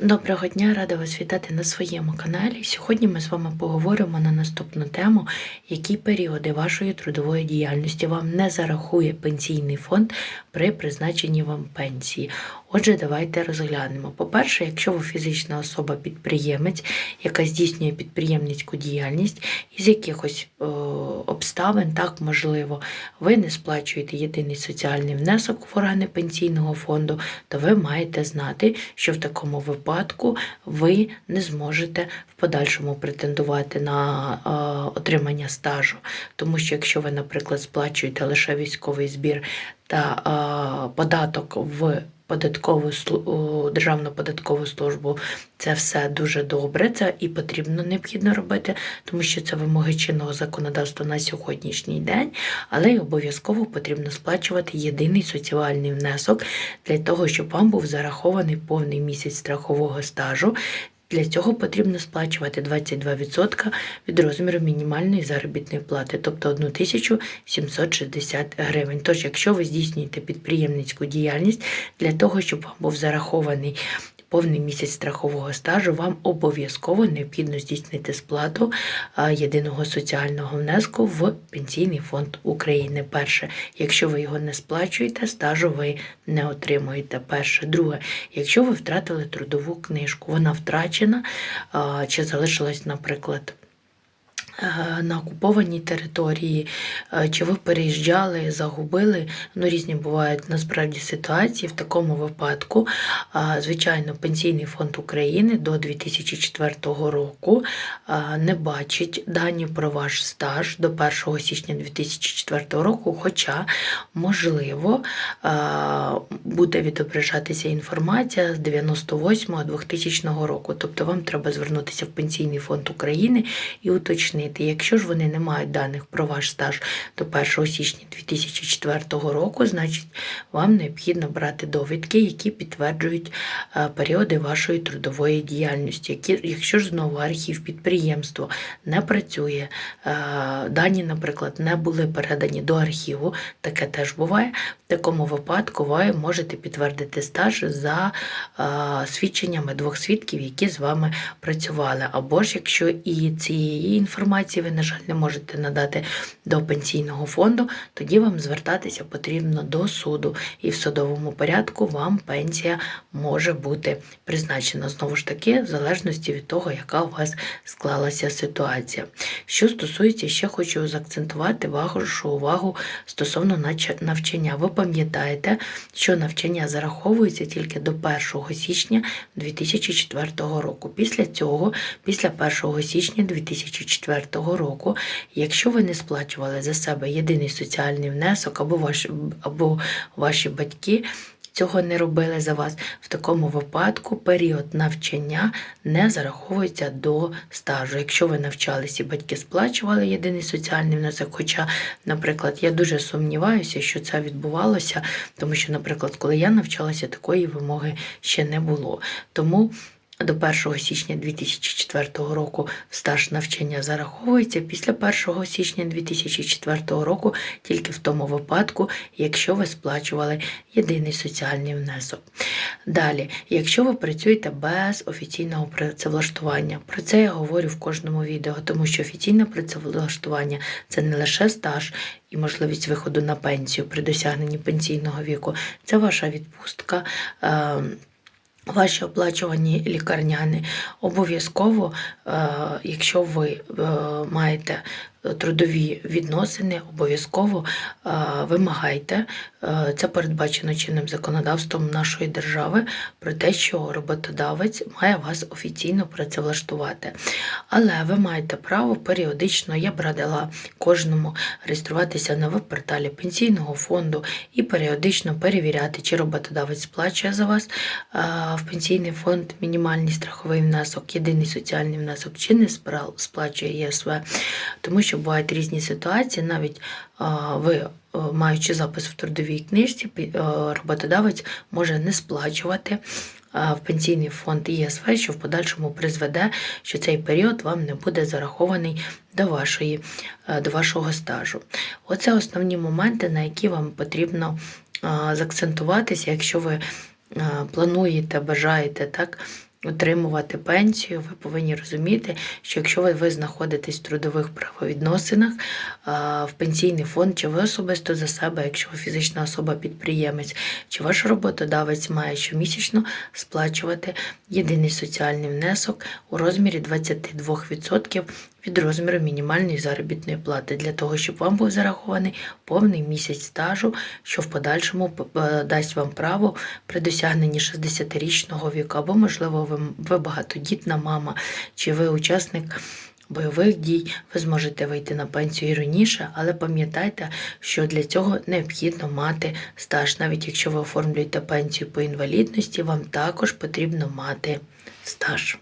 Доброго дня, рада вас вітати на своєму каналі. Сьогодні ми з вами поговоримо на наступну тему, які періоди вашої трудової діяльності вам не зарахує пенсійний фонд при призначенні вам пенсії. Отже, давайте розглянемо. По-перше, якщо ви фізична особа-підприємець, яка здійснює підприємницьку діяльність, із якихось е, обставин, так можливо, ви не сплачуєте єдиний соціальний внесок в органи пенсійного фонду, то ви маєте знати, що в такому випадку ви не зможете в подальшому претендувати на е, отримання стажу. Тому що якщо ви, наприклад, сплачуєте лише військовий збір та е, податок в податкову у Державну податкову службу, це все дуже добре. Це і потрібно необхідно робити, тому що це вимоги чинного законодавства на сьогоднішній день, але й обов'язково потрібно сплачувати єдиний соціальний внесок для того, щоб вам був зарахований повний місяць страхового стажу. Для цього потрібно сплачувати 22% від розміру мінімальної заробітної плати, тобто 1760 гривень. Тож, якщо ви здійснюєте підприємницьку діяльність для того, щоб вам був зарахований повний місяць страхового стажу, вам обов'язково необхідно здійснити сплату єдиного соціального внеску в Пенсійний фонд України. Перше, якщо ви його не сплачуєте, стажу ви не отримуєте. Перше, друге, якщо ви втратили трудову книжку, вона втрачена чи залишилась, наприклад. Е, На окупованій території, е, чи ви переїжджали, загубили. Ну, різні бувають насправді ситуації. В такому випадку, звичайно, Пенсійний фонд України до 2004 року не бачить дані про ваш стаж до 1 січня 2004 року, хоча, можливо, буде відображатися інформація з 98-2000 року. Тобто вам треба звернутися в Пенсійний фонд України і уточнити, якщо ж вони не мають даних про ваш стаж до 1 січня 2004 року, значить вам необхідно брати довідки, які підтверджують е, періоди вашої трудової діяльності. Якщо ж знову архів підприємства не працює, е, дані, наприклад, не були передані до архіву, таке теж буває. В такому випадку ви можете підтвердити стаж за е, свідченнями двох свідків, які з вами працювали. Або ж якщо і цієї інформації ви, на жаль, не можете надати до пенсійного фонду, тоді вам звертатися потрібно до суду, і в судовому порядку вам пенсія може бути призначена знову ж таки, в залежності від того, яка у вас склалася ситуація. Що стосується, ще хочу заакцентувати вашу увагу стосовно навчання. Ви пам'ятаєте, що навчання зараховується тільки до 1 січня 2004 року. Після цього, після 1 січня 2004 року, якщо ви не сплачували за себе єдиний соціальний внесок або ваші, або ваші батьки. Цього не робили за вас. В такому випадку період навчання не зараховується до стажу. Якщо ви навчалися і батьки сплачували єдиний соціальний внесок, хоча, наприклад, я дуже сумніваюся, що це відбувалося, тому що, наприклад, коли я навчалася, такої вимоги ще не було. Тому до 1 січня 2004 року стаж навчання зараховується після 1 січня 2004 року тільки в тому випадку, якщо ви сплачували єдиний соціальний внесок. Далі, якщо ви працюєте без офіційного працевлаштування, про це я говорю в кожному відео, тому що офіційне працевлаштування це не лише стаж і можливість виходу на пенсію при досягненні пенсійного віку, це ваша відпустка. Ваші оплачувані лікарняни обов'язково, е, якщо ви е, маєте трудові відносини, обов'язково е, вимагайте. е, Це передбачено чинним законодавством нашої держави про те, що роботодавець має вас офіційно працевлаштувати. Але ви маєте право періодично, я б радила кожному реєструватися на веб-порталі пенсійного фонду і періодично перевіряти, чи роботодавець сплачує за вас е, в пенсійний фонд мінімальний страховий внесок, єдиний соціальний внесок, чи не сплачує ЄСВ. Тому що бувають різні ситуації, навіть ви. е, Маючи запис в трудовій книжці, е, роботодавець може не сплачувати е, в пенсійний фонд ЄСВ, що в подальшому призведе, що цей період вам не буде зарахований до, вашої, до вашого стажу. Оце основні моменти, на які вам потрібно заакцентуватися, якщо ви плануєте, бажаєте так отримувати пенсію, ви повинні розуміти, що якщо ви, ви знаходитесь в трудових правовідносинах, в пенсійний фонд, чи ви особисто за себе, якщо ви фізична особа-підприємець, чи ваш роботодавець має щомісячно сплачувати єдиний соціальний внесок у розмірі 22% від розміру мінімальної заробітної плати для того, щоб вам був зарахований повний місяць стажу, що в подальшому е, дасть вам право при досягненні 60-річного віку, або, можливо, ви, ви багатодітна мама, чи ви учасник. Бойових дій ви зможете вийти на пенсію і раніше, але пам'ятайте, що для цього необхідно мати стаж. Навіть якщо ви оформлюєте пенсію по інвалідності, вам також потрібно мати стаж.